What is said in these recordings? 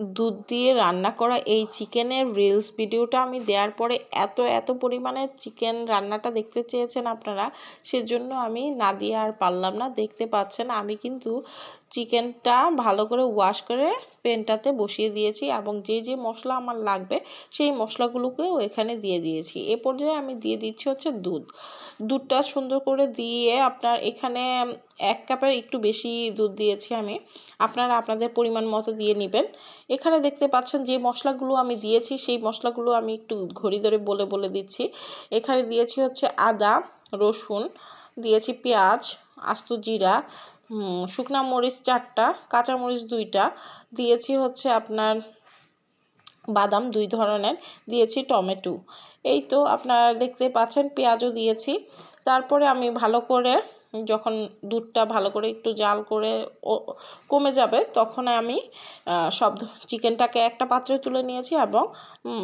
দুধ দিয়ে রান্না করা এই চিকেনের রিলস ভিডিওটা আমি দেওয়ার পরে এত এত পরিমাণে চিকেন রান্নাটা দেখতে চেয়েছেন আপনারা, সেজন্য আমি না দিয়ে আর পারলাম না, দেখতে পাচ্ছেন আমি কিন্তু চিকেনটা ভালো করে ওয়াশ করে পেনটাতে বসিয়ে দিয়েছি এবং যে যে মশলা আমার লাগবে সেই মশলাগুলোকেও এখানে দিয়ে দিয়েছি। এ পর্যায়ে আমি দিয়ে দিচ্ছি হচ্ছে দুধ। দুধটা সুন্দর করে দিয়ে আপনার এখানে এক কাপের একটু বেশি দুধ দিয়েছি আমি। আপনারা আপনাদের পরিমাণ মতো দিয়ে নেবেন। এখানে দেখতে পাচ্ছেন যে মশলাগুলো আমি দিয়েছি, সেই মশলাগুলো আমি একটু ঘড়ি ধরে বলে বলে দিচ্ছি। এখানে দিয়েছি হচ্ছে আদা, রসুন, দিয়েছি পেঁয়াজ, আস্ত জিরা শুকনা মরিচ চারটা, কাঁচা মরিচ দুইটা, দিয়েছি হচ্ছে আপনার বাদাম দুই ধরনের, দিয়েছি টমেটো। এই তো আপনারা দেখতে পাচ্ছেন পেঁয়াজও দিয়েছি। তারপরে আমি ভালো করে যখন দুধটা ভালো করে একটু জাল করে ও, কমে যাবে, তখন আমি সব চিকেনটাকে একটা পাত্রে তুলে নিয়েছি এবং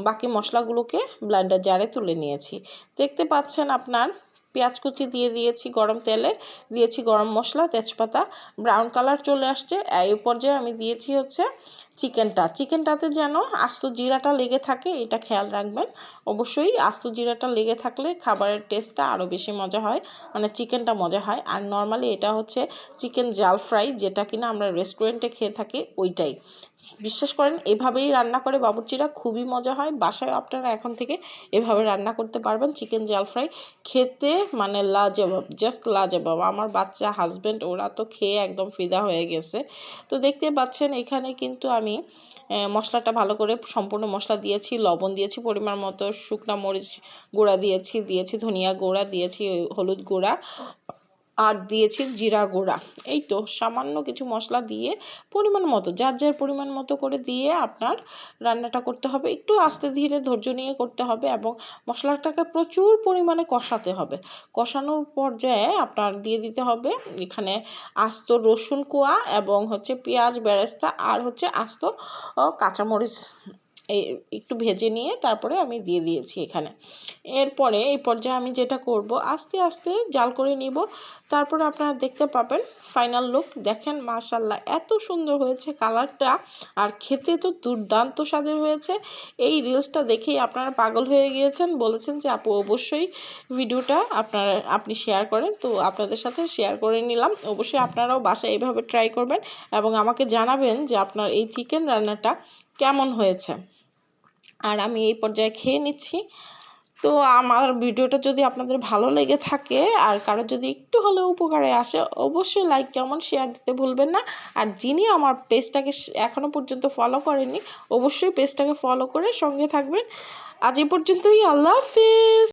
বাকি মশলাগুলোকে ব্লেন্ডার জারে তুলে নিয়েছি। দেখতে পাচ্ছেন আপনার, পেঁয়াজ কুচি দিয়ে দিয়েছি গরম তেলে, দিয়েছি গরম মশলা, তেজপাতা ব্রাউন কালার চলে আসছে। এই পর্যায়ে আমি দিয়েছি হচ্ছে চিকেনটা। চিকেনটাতে যেন আস্ত জিরাটা লেগে থাকে, এটা খেয়াল রাখবেন। অবশ্যই আস্ত জিরাটা লেগে থাকলে খাবারের টেস্টটা আরও বেশি মজা হয় মানে চিকেনটা মজা হয়। আর নর্মালি এটা হচ্ছে চিকেন জাল ফ্রাই, যেটা কিনা আমরা রেস্টুরেন্টে খেয়ে থাকি ওইটাই। বিশ্বাস করেন, এভাবেই রান্না করে বাবুর্চিরা, খুবই মজা হয়। বাসায় আপনারা এখন থেকে এভাবে রান্না করতে পারবেন চিকেন জাল ফ্রাই। খেতে মানে লাজবাব, জাস্ট লাজবাব। আমার বাচ্চা, হাজব্যান্ড, ওরা তো খেয়ে একদম ফিদা হয়ে গেছে। তো দেখতে পাচ্ছেন, এখানে কিন্তু আমি মশলাটা ভালো করে সম্পূর্ণ মশলা দিয়েছি, লবণ দিয়েছি পরিমাণ মতো, শুকনা মরিচ গুঁড়া দিয়েছি দিয়েছি ধনিয়া গুঁড়া, দিয়েছি হলুদ গুঁড়া। আর দিয়েছি জিরা গুঁড়া। এই তো সামান্য কিছু মশলা দিয়ে পরিমাণ মতো, যার যার পরিমাণ মতো করে দিয়ে আপনার রান্নাটা করতে হবে। একটু আস্তে ধীরে ধৈর্য নিয়ে করতে হবে এবং মশলাটাকে প্রচুর পরিমাণে কষাতে হবে। কষানোর পর্যায়ে আপনার দিয়ে দিতে হবে এখানে আস্ত রসুন কোয়া এবং হচ্ছে পেঁয়াজ বেরেস্তা আর হচ্ছে আস্ত কাঁচামরিচ। একটু ভেজে নিয়ে তারপরে আমি দিয়ে দিয়েছি এখানে। এরপরে এই পর্যায়ে আমি যেটা করব, আস্তে আস্তে জাল করে নিব। তারপরে আপনারা দেখতে পাবেন ফাইনাল লুক দেখেন মাশাল্লাহ এত সুন্দর হয়েছে কালারটা। আর খেতে তো দুর্দান্ত স্বাদের হয়েছে। এই রিলসটা দেখেই আপনারা পাগল হয়ে গিয়েছেন। বলেছেন যে, আপু, অবশ্যই ভিডিওটা আপনারা, আপনি শেয়ার করেন। তো আপনাদের সাথে শেয়ার করে নিলাম। অবশ্যই আপনারাও বাসায় এইভাবে ট্রাই করবেন এবং আমাকে জানাবেন যে আপনার এই চিকেন রান্নাটা কেমন হয়েছে। আর আমি এই পর্যায়ে খেয়ে নিচ্ছি। তো আমার ভিডিওটা যদি আপনাদের ভালো লেগে থাকে আর কারও যদি একটু হলেও উপকারে আসে, অবশ্যই লাইক কেমন শেয়ার দিতে ভুলবেন না। আর যিনি আমার পেজটাকে এখনও পর্যন্ত ফলো করেনি অবশ্যই পেজটাকে ফলো করে সঙ্গে থাকবেন। আজ এই পর্যন্তই, আল্লাহ হাফিজ।